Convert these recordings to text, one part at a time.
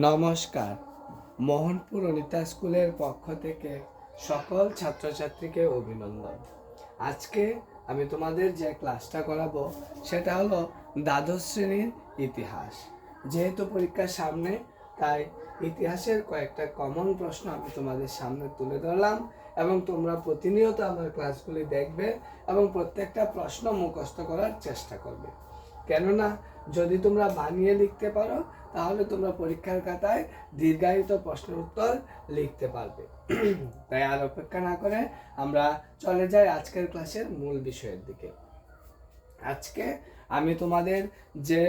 নমস্কার। মোহনপুর অনিতা স্কুলের পক্ষ থেকে সকল ছাত্রছাত্রীকে অভিনন্দন। আজকে আমি তোমাদের যে ক্লাসটা করাবো, সেটা হলো দ্বাদশ শ্রেণির ইতিহাস। যেহেতু পরীক্ষার সামনে, তাই ইতিহাসের কয়েকটা কমন প্রশ্ন আমি তোমাদের সামনে তুলে ধরলাম এবং তোমরা প্রতিনিয়ত আমার ক্লাসগুলি দেখবে এবং প্রত্যেকটা প্রশ্ন মুখস্থ করার চেষ্টা করবে। কেননা যদি তোমরা বানিয়ে লিখতে পারো, তাহলে তোমরা পরীক্ষার খাতায় দীর্ঘায়িত প্রশ্নের উত্তর লিখতে পারবে। তাই আর অপেক্ষা না করে আমরা চলে যাই আজকের ক্লাসের মূল বিষয়ের দিকে। আজকে আমি তোমাদের যে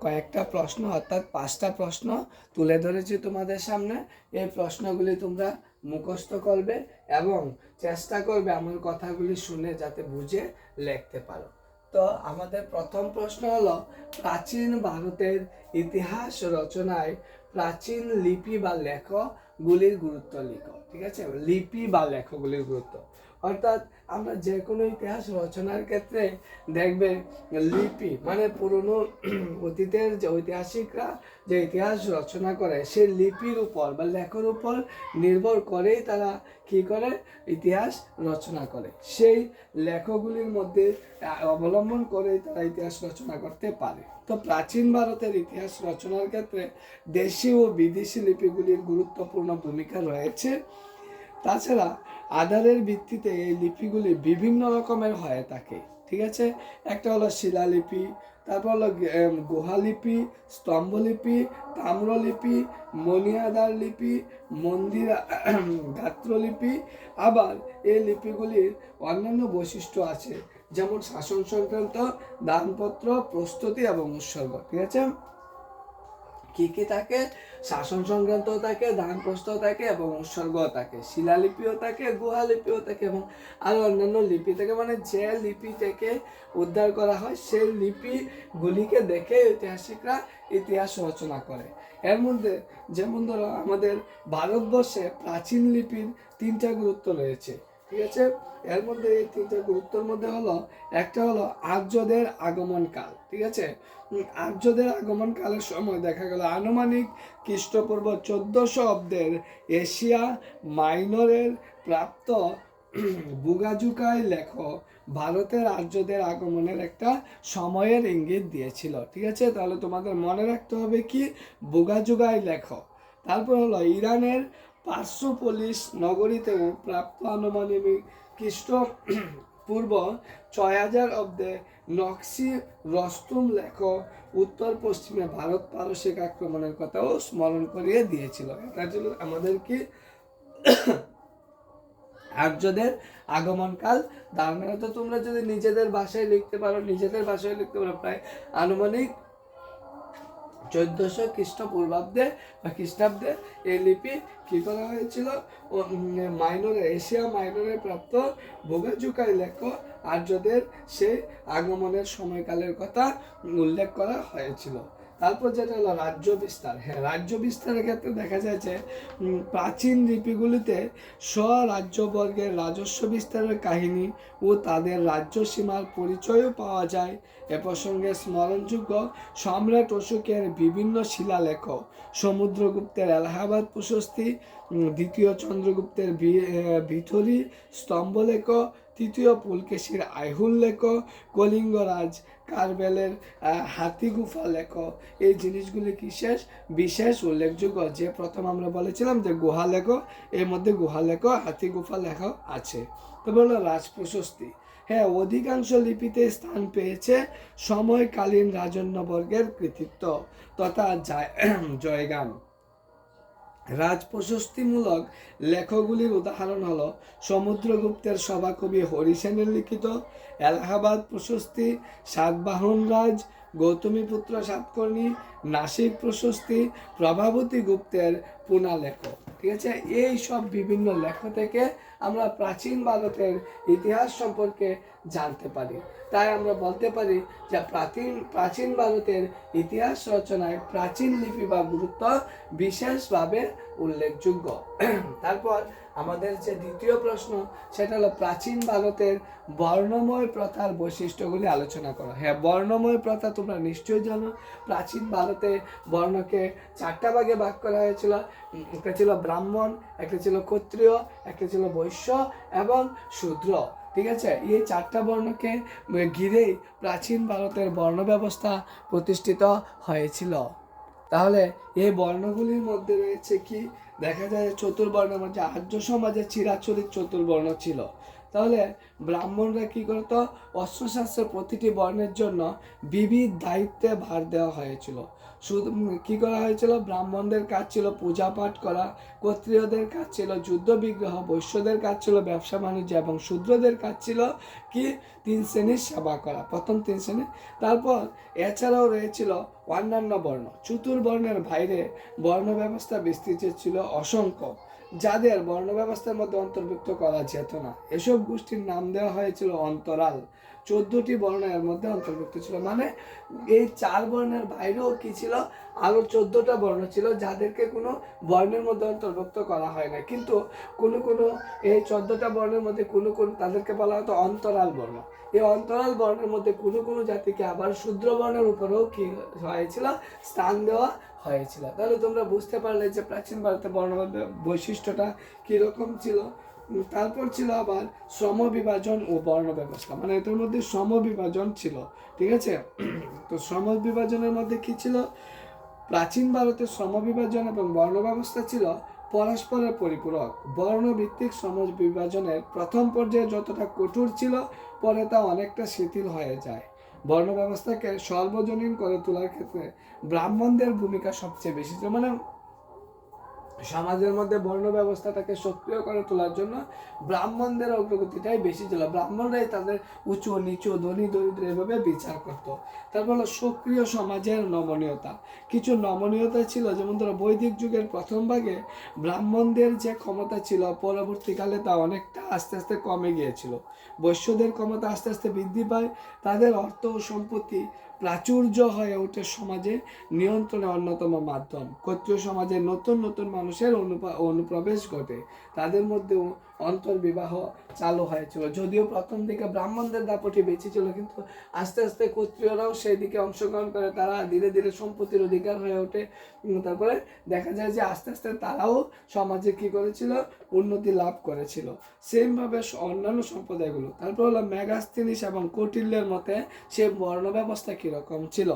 কয়েকটা প্রশ্ন, অর্থাৎ পাঁচটা প্রশ্ন তুলে ধরেছি তোমাদের সামনে, এই প্রশ্নগুলি তোমরা মুখস্থ করবে এবং চেষ্টা করবে আমার কথাগুলি শুনে যাতে বুঝে লিখতে পারো। তো আমাদের প্রথম প্রশ্ন হলো, প্রাচীন ভারতের ইতিহাস রচনায় প্রাচীন লিপি বা লেখগুলির গুরুত্ব লিখ, ঠিক আছে? লিপি বা লেখগুলির গুরুত্ব। অর্থাৎ আমরা যে কোনো ইতিহাস রচনার ক্ষেত্রে দেখবে লিপি মানে পুরনো অতীতের যে ঐতিহাসিকরা যে ইতিহাস রচনা করে, সে লিপির উপর বা লেখার উপর নির্ভর করেই তারা কি করে? ইতিহাস রচনা করে। সেই লেখগুলির মধ্যে অবলম্বন করেই তারা ইতিহাস রচনা করতে পারে। তো প্রাচীন ভারতের ইতিহাস রচনার ক্ষেত্রে দেশি ও বিদেশি লিপিগুলির গুরুত্বপূর্ণ ভূমিকা রয়েছে। তাছাড়া আধারের ভিত্তিতে এই লিপিগুলি বিভিন্ন রকমের হয়ে থাকে, ঠিক আছে? একটা হলো শিলালিপি, তারপর হলো গুহালিপি, স্তম্ভলিপি, তাম্রলিপি, মণিয়াদার লিপি, মন্দির গাত্রলিপি। আবার এই লিপিগুলির অন্যান্য বৈশিষ্ট্য আছে, যেমন শাসন সংক্রান্ত দানপত্র, প্রস্তুতি এবং উৎসর্গ, ঠিক আছে? কি কি থাকে? শাসন সংক্রান্ত থাকে, দান প্রস্ত থাকে এবং উৎসর্গ থাকে। শিলালিপিও থাকে, গুহালিপিও থাকে এবং আরও অন্যান্য লিপি থাকে। মানে যে লিপি থেকে উদ্ধার করা হয় সেই লিপিগুলিকে দেখে ঐতিহাসিকরা ইতিহাস রচনা করে। এর মধ্যে যেমন ধরো আমাদের ভারতবর্ষে প্রাচীন লিপির তিনটা গুরুত্ব রয়েছে। ঠিক আছে? এর মধ্যে এই তিনটা গুরুত্বের মধ্যে হলো, একটা হলো আর্যদের আগমন কাল ঠিক আছে? আর্যদের আগমন কালের সময় দেখা গেল আনুমানিক খ্রিস্টপূর্ব চোদ্দশো অব্দের এশিয়া মাইনরের প্রাপ্ত বুগাজুকাই লেখক ভারতের আর্যদের আগমনের একটা সময়ের ইঙ্গিত দিয়েছিল, ঠিক আছে? তাহলে তোমাদের মনে রাখতে হবে কি? বুগাজুগাই লেখক তারপর হলো ইরানের পার্সোপোলিস নগরীতেও প্রাপ্ত আনুমানিক খ্রিস্ট পূর্ব ছয় হাজার অব্দে নকশি রস্তুম লেখ উত্তর পশ্চিমে ভারত পারসিক আক্রমণের কথাও স্মরণ করিয়ে দিয়েছিল। এটা ছিল আমাদের কি আর্যদের আগমনকাল। ধারণা তো তোমরা যদি নিজেদের ভাষায় লিখতে পারো, নিজেদের ভাষায় লিখতে পারো, প্রায় আনুমানিক চোদ্দশো খ্রিস্টপূর্বাব্দে বা খ্রিস্টাব্দে এই লিপি কী করা হয়েছিল? মাইনরে, এশিয়া মাইনরে প্রাপ্ত ভোগাজুকাই লেখ আর্যদের সেই আগমনের সময়কালের কথা উল্লেখ করা হয়েছিল। তারপর যেটা হলো রাজ্য বিস্তার। হ্যাঁ রাজ্য বিস্তারের ক্ষেত্রে দেখা যায় যে প্রাচীন লিপিগুলিতে স্বরাজ্যবর্গের রাজস্ব বিস্তারের কাহিনী ও তাদের রাজ্য সীমার পরিচয়ও পাওয়া যায়। এ প্রসঙ্গে স্মরণযোগ্য সম্রাট অশোকের বিভিন্ন শিলালেখ, সমুদ্রগুপ্তের এলাহাবাদ প্রশস্তি দ্বিতীয় চন্দ্রগুপ্তের ভিথরি স্তম্ভলেখ তৃতীয় পুলকেশীর আইহুল লেখ, কলিঙ্গরাজ কারবেলের হাতিগুফা লেখ। এই জিনিসগুলি বিশেষ বিশেষ উল্লেখযোগ্য যে প্রথম আমরা বলেছিলাম যে গুহা লেখ, এর মধ্যে গুহা লেখ হাতিগুফা লেখ আছে। তবে হলো রাজ প্রশস্তি হ্যাঁ অধিকাংশ লিপিতে স্থান পেয়েছে সময়কালীন রাজন্যবর্গের কৃতিত্ব তথা জয়- জয়গান। রাজপ্রশস্তিমূলক লেখগুলির উদাহরণ হল সমুদ্রগুপ্তের সভাকবি হরিসেনের লিখিত, এলাহাবাদ প্রশস্তি, সাতবাহন রাজ গৌতমীপুত্র সাতকর্ণী নাসিক প্রশস্তি, প্রভাবতী গুপ্তের পুনালেখ ঠিক আছে? এই সব বিভিন্ন লেখ থেকে আমরা প্রাচীন ভারতের ইতিহাস সম্পর্কে জানতে পারি। তাই আমরা বলতে পারি যে প্রাচীন প্রাচীন ভারতের ইতিহাস রচনায় প্রাচীন লিপি বা গুরুত্ব বিশেষভাবে উল্লেখযোগ্য। তারপর আমাদের যে দ্বিতীয় প্রশ্ন, সেটা হলো প্রাচীন ভারতের বর্ণময় প্রথার বৈশিষ্ট্যগুলি আলোচনা করো। হ্যাঁ বর্ণময় প্রথা তোমরা নিশ্চয়ই জানো। প্রাচীন ভারতে বর্ণকে চারটা ভাগে ভাগ করা হয়েছিল। একটা ছিল ব্রাহ্মণ, একটা ছিল ক্ষত্রিয়, একটা ছিল বৈশ্য এবং শূদ্র। ঠিক আছে? এই চারটা বর্ণকে ঘিরেই প্রাচীন ভারতের বর্ণ ব্যবস্থা প্রতিষ্ঠিত হয়েছিল। তাহলে এই বর্ণগুলির মধ্যে রয়েছে কি? দেখা যায় চতুর্বর্ণের মধ্যে আর্য সমাজে চিরাচরিত চতুর্বর্ণ ছিল। তাহলে ব্রাহ্মণরা কি করতো? অস্ত্রশাস্ত্রের প্রতিটি বর্ণের জন্য বিবিধ দায়িত্বে ভার দেওয়া হয়েছিল। শুধু কি করা হয়েছিল? ব্রাহ্মণদের কাজ ছিল পূজা পাঠ করা, ক্ষত্রিয়দের কাজ ছিল যুদ্ধ বিগ্রহ বৈশ্যদের কাজ ছিল ব্যবসা বাণিজ্য এবং শূদ্রদের কাজ ছিল কি? তিন শ্রেণির সেবা করা, প্রথম তিন শ্রেণি। তারপর এছাড়াও রয়েছিল অন্যান্য বর্ণ, চতুর্বর্ণের বাইরে বর্ণ ব্যবস্থা বিস্তৃত ছিল অসংখ্য, যাদের বর্ণ ব্যবস্থার মধ্যে অন্তর্ভুক্ত করা যেত না। এসব গোষ্ঠীর নাম দেওয়া হয়েছিল অন্তরাল। চোদ্দটি বর্ণের মধ্যে অন্তর্ভুক্ত ছিল। মানে এই চার বর্ণের বাইরেও কি ছিল? আরও চোদ্দটা বর্ণ ছিল যাদেরকে কোনো বর্ণের মধ্যে অন্তর্ভুক্ত করা হয় না কিন্তু কোনো কোনো এই চোদ্দটা বর্ণের মধ্যে কোনো কোনো তাদেরকে বলা হতো অন্তরাল বর্ণ। এই অন্তরাল বর্ণের মধ্যে কোনো কোনো জাতিকে আবার শূদ্র বর্ণের উপরেও কি হয়েছিল? স্থান দেওয়া হয়েছিল। তাহলে তোমরা বুঝতে পারলে যে প্রাচীন ভারতের বর্ণ বৈশিষ্ট্যটা কীরকম ছিল। তারপর ছিল আবার শ্রম বিভাজন ও বর্ণ ব্যবস্থা। মানে এটার মধ্যে শ্রম বিভাজন ছিল, ঠিক আছে? তো শ্রম বিভাজনের মধ্যে কি ছিল? প্রাচীন ভারতের শ্রম বিভাজন এবং বর্ণ ব্যবস্থা ছিল পরস্পরের পরিপূরক। বর্ণভিত্তিক শ্রম বিভাজনের প্রথম পর্যায়ে যতটা কঠোর ছিল, পরে তা অনেকটা শিথিল হয়ে যায়। বর্ণ ব্যবস্থাকে সর্বজনীন করে তোলার ক্ষেত্রে ব্রাহ্মণদের ভূমিকা সবচেয়ে বেশি ছিল। মানে সমাজের মধ্যে বর্ণ ব্যবস্থাটাকে সক্রিয় করে তোলার জন্য ব্রাহ্মণদের অগ্রগতিটাই বেশি ছিল। ব্রাহ্মণরাই তাদের উঁচু, নিচু, ধনী, দরিদ্র এভাবে বিচার করত। তারপর হলো সক্রিয় সমাজের নমনীয়তা। কিছু নমনীয়তা ছিল, যেমন ধরো বৈদিক যুগের প্রথম ভাগে ব্রাহ্মণদের যে ক্ষমতা ছিল, পরবর্তীকালে তা অনেকটা আস্তে আস্তে কমে গিয়েছিল। বৈশ্যদের ক্ষমতা আস্তে আস্তে বৃদ্ধি পায়, তাদের অর্থ ও সম্পত্তি প্রাচুর্য হয়ে ওঠে সমাজে নিয়ন্ত্রণের অন্যতম মাধ্যম। ক্ষত্রিয় সমাজে নতুন নতুন মানুষের অনুপা- অনুপ্রবেশ ঘটে। তাদের মধ্যেও অন্তর্বিবাহ চালু হয়েছিল। যদিও প্রথম দিকে ব্রাহ্মণদের দাপটি বেঁচে ছিল কিন্তু আস্তে আস্তে ক্ষত্রিয়রাও সেই দিকে অংশগ্রহণ করে। তারা ধীরে ধীরে সম্পত্তির অধিকার হয়ে ওঠে। তারপরে দেখা যায় যে আস্তে আস্তে তারাও সমাজে কি করেছিল? উন্নতি লাভ করেছিল। সেমভাবে অন্যান্য সম্প্রদায়গুলো। তারপর হলো মেগাস্তিনিস এবং কৌটিল্যের মতে সে বর্ণ ব্যবস্থা কীরকম ছিল?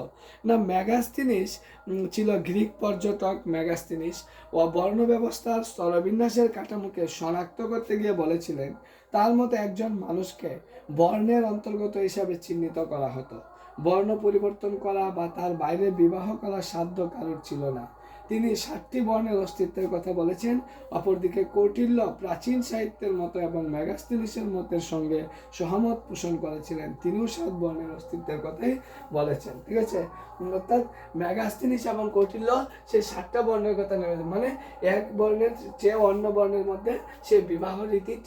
না মেগাস্তিনিস উম, ছিল গ্রিক পর্যটক মেগাস্তিনিস ও বর্ণ ব্যবস্থার স্তরবিন্যাসের কাঠামোকে শনাক্ত করতে গিয়ে বলেছিলেন, তার মতো একজন মানুষকে বর্ণের অন্তর্গত হিসাবে চিহ্নিত করা হতো। বর্ণ পরিবর্তন করা বা তার বাইরে বিবাহ করা সাধ্য কারোর ছিল না। তিনি সাতটি বর্ণের অস্তিত্বের কথা বলেছেন। অপরদিকে কৌটিল্য প্রাচীন সাহিত্যের মতো এবং মেগাস্তিনিসের মতের সঙ্গে সহমত পোষণ করেছিলেন। তিনিও সাত বর্ণের অস্তিত্বের কথাই বলেছেন। ঠিক আছে? অর্থাৎ মেগাস্তিনিস এবং কৌটিল্য সেই সাতটা বর্ণের কথা নেবে মানে এক বর্ণের চেয়ে অন্য বর্ণের মধ্যে সে বিবাহ রীতি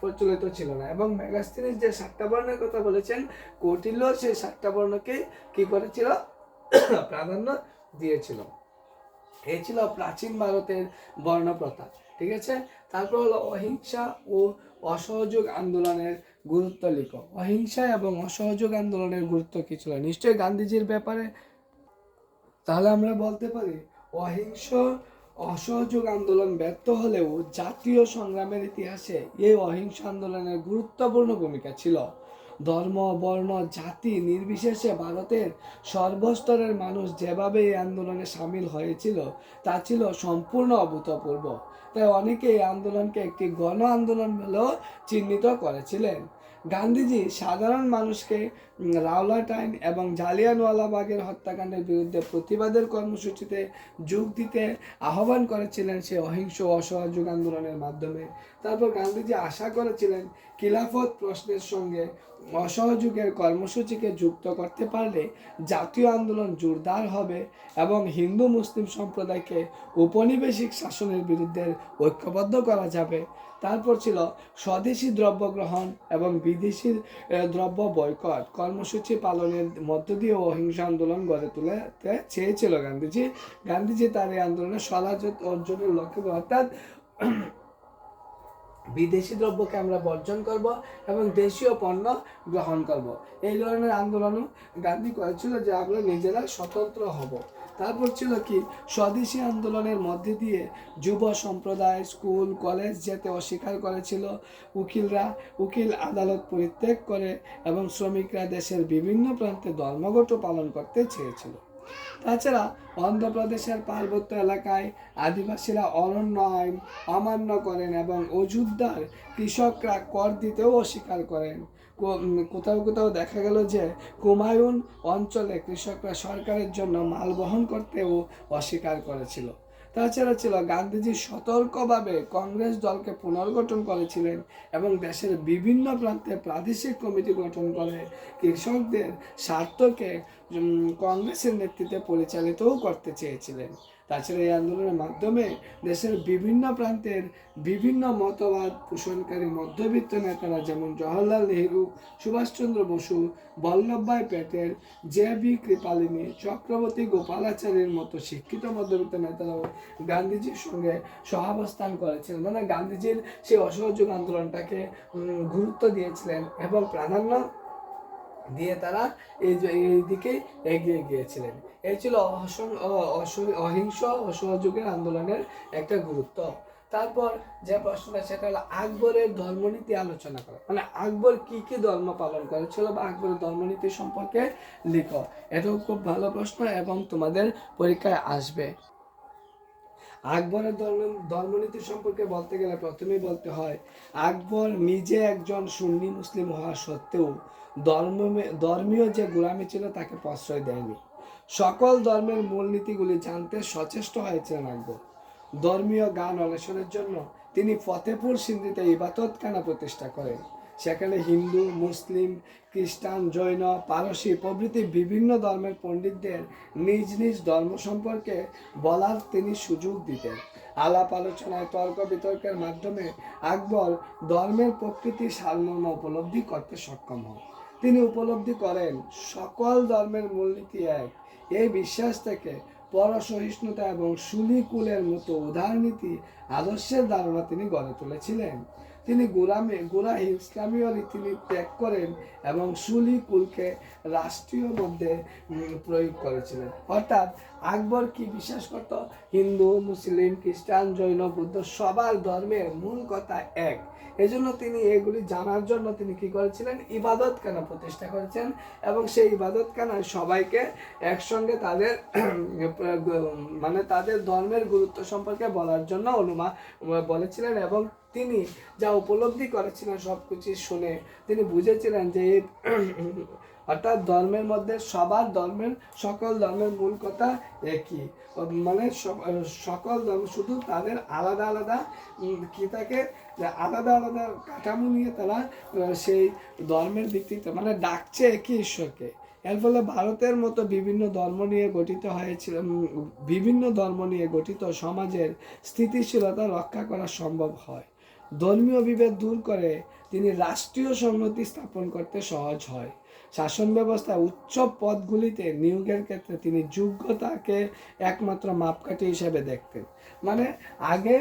প্রচলিত ছিল না। এবং মেগাস্তিনিস যে সাতটা বর্ণের কথা বলেছেন, কৌটিল্য সেই সাতটা বর্ণকে কি করেছিল? প্রাধান্য দিয়েছিল। এই ছিল প্রাচীন ভারতের বর্ণপ্রথা ঠিক আছে? তারপর হলো অহিংসা ও অসহযোগ আন্দোলনের গুরুত্ব লিখো। অহিংসা এবং অসহযোগ আন্দোলনের গুরুত্ব কি ছিল? নিশ্চয়ই গান্ধীজির ব্যাপারে? তাহলে আমরা বলতে পারি, অহিংস, অসহযোগ আন্দোলন ব্যর্থ হলেও জাতীয় সংগ্রামের ইতিহাসে এই অহিংস আন্দোলনের গুরুত্বপূর্ণ ভূমিকা ছিল। ধর্ম, বর্ণ, জাতি নির্বিশেষে ভারতের সর্বস্তরের মানুষ যেভাবে এই আন্দোলনে সামিল হয়েছিল, তা ছিল সম্পূর্ণ অভূতপূর্ব। তাই অনেকে এই আন্দোলনকে একটি গণ আন্দোলন বলেও চিহ্নিত করেছিলেন। গান্ধীজি সাধারণ মানুষকে রাওলাটাইন এবং জালিয়ানওয়ালাবাগের হত্যাকাণ্ডের বিরুদ্ধে প্রতিবাদের কর্মসূচিতে যোগ দিতে আহ্বান করেছিলেন সে অহিংস অসহযোগ আন্দোলনের মাধ্যমে। তারপর গান্ধীজি আশা করেছিলেন খিলাফত প্রশ্নের সঙ্গে অসহযোগের কর্মসূচিকে যুক্ত করতে পারলে জাতীয় আন্দোলন জোরদার হবে এবং হিন্দু মুসলিম সম্প্রদায়কে উপনিবেশিক শাসনের বিরুদ্ধে ঐক্যবদ্ধ করা যাবে। তারপর ছিল স্বদেশি দ্রব্য গ্রহণ এবং বিদেশি দ্রব্য বয়কট। কর্মসূচি পালনের মধ্য দিয়ে অহিংসা আন্দোলন গড়ে তুলতে চেয়েছিল গান্ধীজি। গান্ধীজি তার এই আন্দোলনে স্বরাজ অর্জনের লক্ষ্যে অর্থাৎ বিদেশি দ্রব্যকে আমরা বর্জন করব এবং দেশীয় পণ্য গ্রহণ করব। এই ধরনের আন্দোলনও গান্ধী করেছিল যে আমরা নিজেরা স্বতন্ত্র হব। তারপর ছিল কি? স্বদেশী আন্দোলনের মধ্যে দিয়ে যুব সম্প্রদায়, স্কুল, কলেজ যেতে অস্বীকার করেছিল। উকিলরা উকিল আদালত পরিত্যাগ করে এবং শ্রমিকরা দেশের বিভিন্ন প্রান্তে ধর্মঘটও পালন করতে চেয়েছিল। তাছাড়া অন্ধ্রপ্রদেশের পার্বত্য এলাকায় আদিবাসীরা অরণ্য আইন অমান্য করেন এবং অযোধ্যার কৃষকরা কর দিতেও অস্বীকার করেন। কোথাও কোথাও দেখা গেল যে কুমায়ুন অঞ্চলে কৃষকরা সরকারের জন্য মাল বহন করতেও অস্বীকার করেছিল। তাছাড়া ছিল গান্ধীজি সতর্কভাবে কংগ্রেস দলকে পুনর্গঠন করেছিলেন এবং দেশের বিভিন্ন প্রান্তে প্রাদেশিক কমিটি গঠন করে। কৃষকদের স্বার্থকে কংগ্রেসের নেতৃত্বে পরিচালিতও করতে চেয়েছিলেন। তাছাড়া এই আন্দোলনের মাধ্যমে দেশের বিভিন্ন প্রান্তের বিভিন্ন মতবাদ পোষণকারী মধ্যবিত্ত নেতারা যেমন জওহরলাল নেহরু, সুভাষচন্দ্র বসু বল্লভভাই প্যাটেল, জে বি কৃপালিনী, চক্রবর্তী গোপালাচারীর মতো শিক্ষিত মধ্যবিত্ত নেতারাও গান্ধীজির সঙ্গে সহাবস্থান করেছিলেন মানে গান্ধীজির সেই অসহযোগ আন্দোলনটাকে গুরুত্ব দিয়েছিলেন এবং প্রাধান্য দিয়ে তারা এই দিকে এগিয়ে গিয়েছিলেন। এই ছিল অহিংস অসহযোগের আন্দোলনের একটা গুরুত্ব। তারপর যে প্রশ্নটা, সেটা হলো আকবরের ধর্মনীতি আলোচনা করা। মানে আকবর কি কি ধর্ম পালন করেছিল বা আকবরের ধর্মনীতি সম্পর্কে লিখো এটাও খুব ভালো প্রশ্ন এবং তোমাদের পরীক্ষায় আসবে। আকবরের ধর্ম, ধর্মনীতি সম্পর্কে বলতে গেলে প্রথমেই বলতে হয়, আকবর নিজে একজন সুন্নি মুসলিম হওয়া সত্ত্বেও ধর্ম, ধর্মীয় যে গোলামি ছিল তাকে প্রশ্রয় দেয়নি। সকল ধর্মের মূলনীতিগুলি জানতে সচেষ্ট হয়েছিলেন আকবর। ধর্মীয় গান অন্বেষণের জন্য তিনি ফতেপুর সিন্ধিতে ইবাদতখানা প্রতিষ্ঠা করেন। সেখানে হিন্দু, মুসলিম, খ্রিস্টান, জৈন, পারসী প্রভৃতি বিভিন্ন ধর্মের পণ্ডিতদের নিজ নিজ ধর্ম সম্পর্কে বলার তিনি সুযোগ দিতেন। আলাপ আলোচনায় তর্ক বিতর্কের মাধ্যমে আকবর ধর্মের প্রকৃতি সারমর্ম উপলব্ধি করতে সক্ষম হন। তিনি উপলব্ধি করেন, সকল ধর্মের মূলনীতি এক। এই বিশ্বাস থেকে পরসহিষ্ণুতা এবং সুনিকুলের মতো উদারনীতি আদর্শের ধারণা তিনি গড়ে তুলেছিলেন। তিনি গোলামে, গোলা ইসলামীয় রীতিনীতি ত্যাগ করেন এবং সুলি কুলকে রাষ্ট্রীয় মধ্যে প্রয়োগ করেছিলেন। অর্থাৎ আকবর কি বিশ্বাস করত? হিন্দু, মুসলিম, খ্রিস্টান, জৈন, বৌদ্ধ সবার ধর্মের মূল কথা এক। এজন্য তিনি এগুলি জানার জন্য তিনি কি করেছিলেন? ইবাদতখানা প্রতিষ্ঠা করেছেন এবং সেই ইবাদতখানায় সবাইকে একসঙ্গে তাদের মানে তাদের ধর্মের গুরুত্ব সম্পর্কে বলার জন্য অনুমা বলেছিলেন এবং তিনি যা উপলব্ধি করেছিলেন সব কিছু শুনে তিনি বুঝেছিলেন যে অর্থাৎ ধর্মের মধ্যে সবার ধর্মের সকল ধর্মের মূল কথা একই। মানে সকল ধর্ম শুধু তাদের আলাদা আলাদা কি থাকে আলাদা আলাদা কাঠামো নিয়ে তারা সেই ধর্মের ভিত্তিতে মানে ডাকছে একই ঈশ্বরকে। এর ফলে ভারতের মতো বিভিন্ন ধর্ম নিয়ে গঠিত হয়েছিল বিভিন্ন ধর্ম নিয়ে গঠিত সমাজের স্থিতিশীলতা রক্ষা করা সম্ভব হয়। ধর্মীয় বিভেদ দূর করে তিনি রাষ্ট্রীয় সংহতি স্থাপন করতে সহজ হয়। শাসন ব্যবস্থা উচ্চ পদগুলিতে নিয়োগের ক্ষেত্রে তিনি যোগ্যতাকে একমাত্র মাপকাঠি হিসেবে দেখতেন। মানে আগে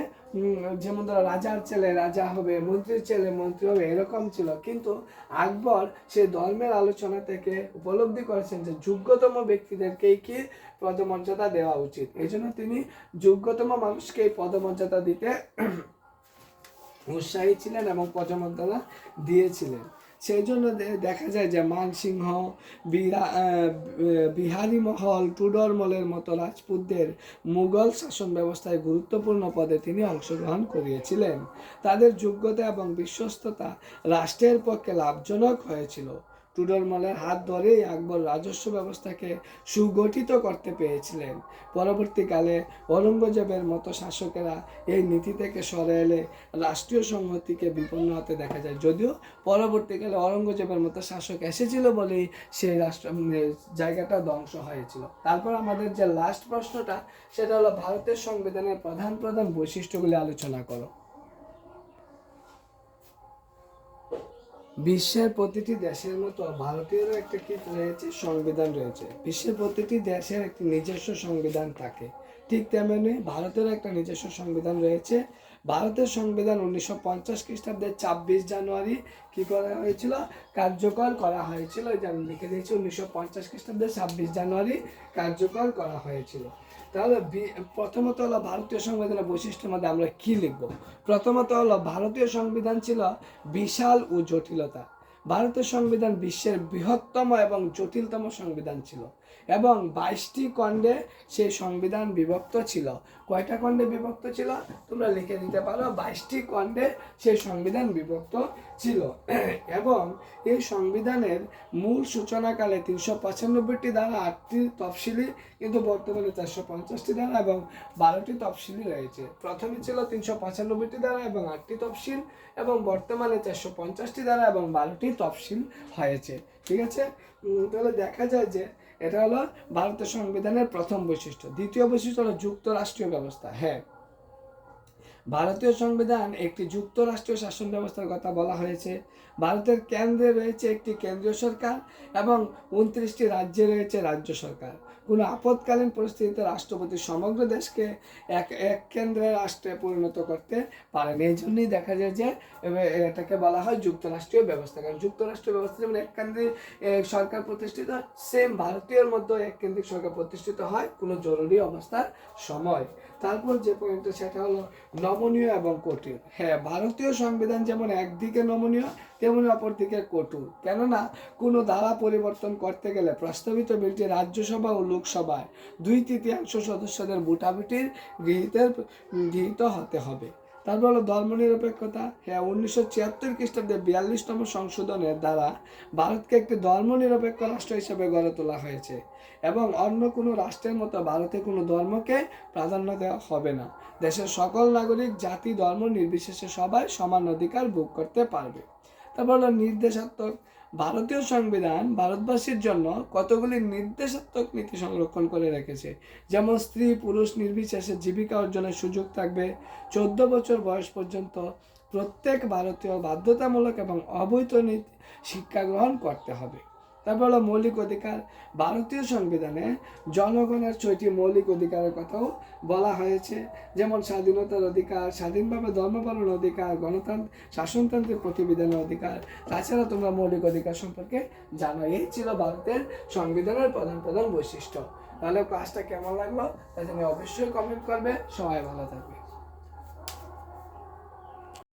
যেমন ধরো রাজার ছেলে রাজা হবে, মন্ত্রীর ছেলে মন্ত্রী হবে, এরকম ছিল। কিন্তু আকবর সে ধর্মের আলোচনা থেকে উপলব্ধি করেছেন যে যোগ্যতম ব্যক্তিদেরকেই কি পদমর্যাদা দেওয়া উচিত। এই জন্য তিনি যোগ্যতম মানুষকে এই পদমর্যাদা দিতে উৎসাহী ছিলেন এবং পদমর্যাদা দিয়েছিলেন। সেই জন্য দেখা যায় যে মানসিংহ, বিরা বিহারি মহল টুডরমলের মতো রাজপুতদের মুঘল শাসন ব্যবস্থায় গুরুত্বপূর্ণ পদে তিনি অংশগ্রহণ করিয়েছিলেন। তাদের যোগ্যতা এবং বিশ্বস্ততা রাষ্ট্রের পক্ষে লাভজনক হয়েছিল। টুডরমলের হাত ধরেই আকবর রাজস্ব ব্যবস্থাকে সুগঠিত করতে পেরেছিলেন। পরবর্তীকালে ঔরঙ্গজেবের মতো শাসকেরা এই নীতি থেকে সরে এলে রাষ্ট্রীয় সংহতিকে বিপন্ন হতে দেখা যায়। যদিও পরবর্তীকালে ঔরঙ্গজেবের মতো শাসক এসেছিল বলেই সেই রাষ্ট্র জায়গাটা ধ্বংস হয়েছিল। তারপর আমাদের যে লাস্ট প্রশ্নটা, সেটা হলো ভারতের সংবিধানের প্রধান প্রধান বৈশিষ্ট্যগুলি আলোচনা করো। বিশ্বের প্রতিটি দেশের মতো ভারতীয়েরও একটা কি রয়েছে? সংবিধান রয়েছে। বিশ্বের প্রতিটি দেশের একটি নিজস্ব সংবিধান থাকে। ঠিক তেমনি ভারতের একটা নিজস্ব সংবিধান রয়েছে। ভারতের সংবিধান উনিশশো পঞ্চাশ খ্রিস্টাব্দের ছাব্বিশ জানুয়ারি কি করা হয়েছিল? কার্যকর করা হয়েছিল। এই যে আমি লিখে দিয়েছি, উনিশশো পঞ্চাশ খ্রিস্টাব্দের ছাব্বিশ জানুয়ারি কার্যকর করা হয়েছিল। তাহলে প্রথমত হলো ভারতীয় সংবিধানের বৈশিষ্ট্যের মধ্যে আমরা কি লিখব? প্রথমত হলো ভারতীয় সংবিধান ছিল বিশাল ও জটিলতা। ভারতের সংবিধান বিশ্বের বৃহত্তম এবং জটিলতম সংবিধান ছিল এবং বাইশটি খণ্ডে সেই সংবিধান বিভক্ত ছিল। কয়টা খণ্ডে বিভক্ত ছিল? তোমরা লিখে দিতে পারো। বাইশটি খণ্ডে সেই সংবিধান বিভক্ত ছিল। এবং এই সংবিধানের মূল সূচনাকালে তিনশো পঁচানব্বইটি দ্বারা আটটি তফসিলি, কিন্তু বর্তমানে চারশো পঞ্চাশটি দ্বারা এবং বারোটি তফসিলি রয়েছে। প্রথমে ছিল তিনশো পঁচানব্বইটি দ্বারা এবং আটটি তফসিল এবং বর্তমানে চারশো পঞ্চাশটি দ্বারা এবং বারোটি তফসিল হয়েছে। ঠিক আছে? তাহলে দেখা যায় যে এটা হলো ভারতের সংবিধানের প্রথম বৈশিষ্ট্য। দ্বিতীয় বৈশিষ্ট্য হলো যুক্তরাষ্ট্রীয় ব্যবস্থা। হ্যাঁ। ভারতীয় সংবিধান একটি যুক্তরাষ্ট্রীয় শাসন ব্যবস্থার কথা বলা হয়েছে। ভারতের কেন্দ্রে রয়েছে একটি কেন্দ্রীয় সরকার এবং উনত্রিশটি রাজ্যে রয়েছে রাজ্য সরকার। কোনো আপৎকালীন পরিস্থিতিতে রাষ্ট্রপতি সমগ্র দেশকে এক এক কেন্দ্রের রাষ্ট্রে পরিণত করতে পারেন। এই জন্যই দেখা যায় যে এটাকে বলা হয় যুক্তরাষ্ট্রীয় ব্যবস্থা। কারণ যুক্তরাষ্ট্রীয় ব্যবস্থা যেমন এক কেন্দ্রে এ, সরকার প্রতিষ্ঠিত সেম ভারতীয়র মধ্যে এক কেন্দ্রিক সরকার প্রতিষ্ঠিত হয় কোনো জরুরি অবস্থার সময়। তারপর যে পয়েন্টটা, সেটা হলো নমনীয় এবং কঠিন হ্যাঁ ভারতীয় সংবিধান যেমন একদিকে নমনীয়, তেমনি অপরদিকে কঠোর। কেননা, কোনো ধারা পরিবর্তন করতে গেলে প্রস্তাবিত বিলটি রাজ্যসভা ও লোকসভায় দুই তৃতীয়াংশ সদস্যদের ভোটাভুটির গৃহীতের, গৃহীত হতে হবে। তারপর হলো ধর্মনিরপেক্ষতা। হ্যাঁ উনিশশো ছিয়াত্তর খ্রিস্টাব্দে বিয়াল্লিশতম সংশোধনের দ্বারা ভারতকে একটি ধর্মনিরপেক্ষ রাষ্ট্র হিসেবে গড়ে তোলা হয়েছে এবং অন্য কোনো রাষ্ট্রের মতো ভারতে কোনো ধর্মকে প্রাধান্য দেওয়া হবে না। দেশের সকল নাগরিক জাতি, ধর্ম নির্বিশেষে সবাই সমান অধিকার ভোগ করতে পারবে। তারপর হলো নির্দেশাত্মক ভারতীয় সংবিধান ভারতবাসীর জন্য কতগুলি নির্দেশাত্মক নীতি সংরক্ষণ করে রেখেছে? যেমন স্ত্রী, পুরুষ, নির্বিশেষে জীবিকা অর্জনের সুযোগ থাকবে। চোদ্দ বছর বয়স পর্যন্ত প্রত্যেক ভারতীয় বাধ্যতামূলক এবং অবৈতনিক শিক্ষা গ্রহণ করতে হবে। তারপর হলো মৌলিক অধিকার। ভারতীয় সংবিধানে জনগণের ছয়টি মৌলিক অধিকারের কথাও বলা হয়েছে। যেমন স্বাধীনতার অধিকার, স্বাধীনভাবে ধর্ম পালন অধিকার, গণতন্ত্র, শাসনতন্ত্রের প্রতিবিধানের অধিকার। তাছাড়া তোমরা মৌলিক অধিকার সম্পর্কে জানো, এই ছিল ভারতের সংবিধানের প্রধান প্রধান বৈশিষ্ট্য। তাহলে ক্লাসটা কেমন লাগল? তাই জন্য অবশ্যই কমেন্ট করবে। সবাই ভালো থাকবে।